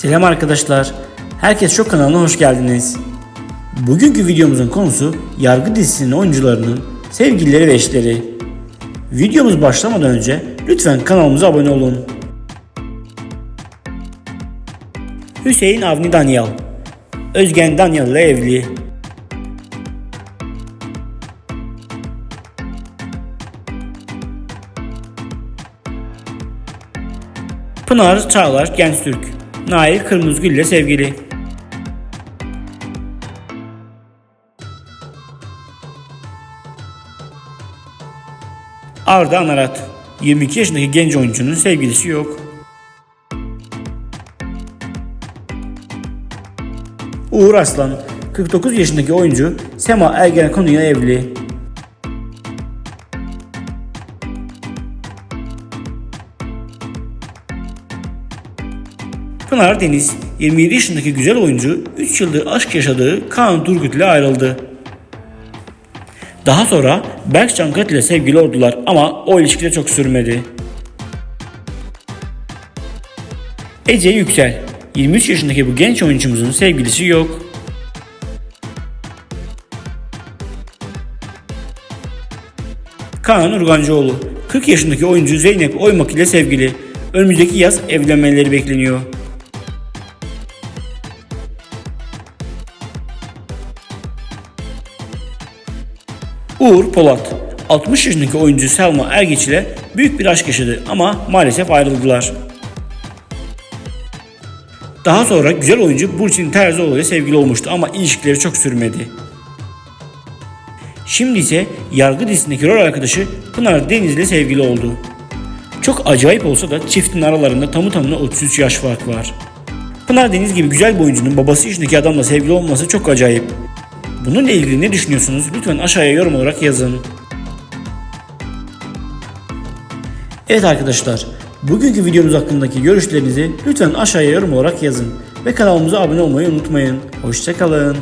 Selam arkadaşlar. Herkes Şok kanalına hoş geldiniz. Bugünkü videomuzun konusu Yargı dizisinin oyuncularının sevgilileri ve eşleri. Videomuz başlamadan önce lütfen kanalımıza abone olun. Hüseyin Avni Danyal Özgen Danyal ile evli. Pınar Çağlar Gençtürk Nail Kırmızıgül ile sevgili. Arda Anarat 22 yaşındaki genç oyuncunun sevgilisi yok. Uğur Aslan 49 yaşındaki oyuncu Sema Ergenekon ile evli. Pınar Deniz 27 yaşındaki güzel oyuncu 3 yıldır aşk yaşadığı Kaan Turgut ile ayrıldı. Daha sonra Berk Cankat ile sevgili oldular ama o ilişki de çok sürmedi. Ece Yüksel 23 yaşındaki bu genç oyuncumuzun sevgilisi yok. Kaan Urgancıoğlu 40 yaşındaki oyuncu Zeynep Oymak ile sevgili. Önümüzdeki yaz evlenmeleri bekleniyor. Uğur Polat 60 yaşındaki oyuncu Selma Ergeç ile büyük bir aşk yaşadı ama maalesef ayrıldılar. Daha sonra güzel oyuncu Burçin Terzioğlu ile sevgili olmuştu ama ilişkileri çok sürmedi. Şimdi ise Yargı dizisindeki rol arkadaşı Pınar Deniz ile sevgili oldu. Çok acayip olsa da çiftin aralarında tamı tamına 33 yaş fark var. Pınar Deniz gibi güzel bir oyuncunun babası yaşındaki adamla sevgili olması çok acayip. Bununla ilgili ne düşünüyorsunuz? Lütfen aşağıya yorum olarak yazın. Evet arkadaşlar, bugünkü videomuz hakkındaki görüşlerinizi lütfen aşağıya yorum olarak yazın. Ve kanalımıza abone olmayı unutmayın. Hoşçakalın.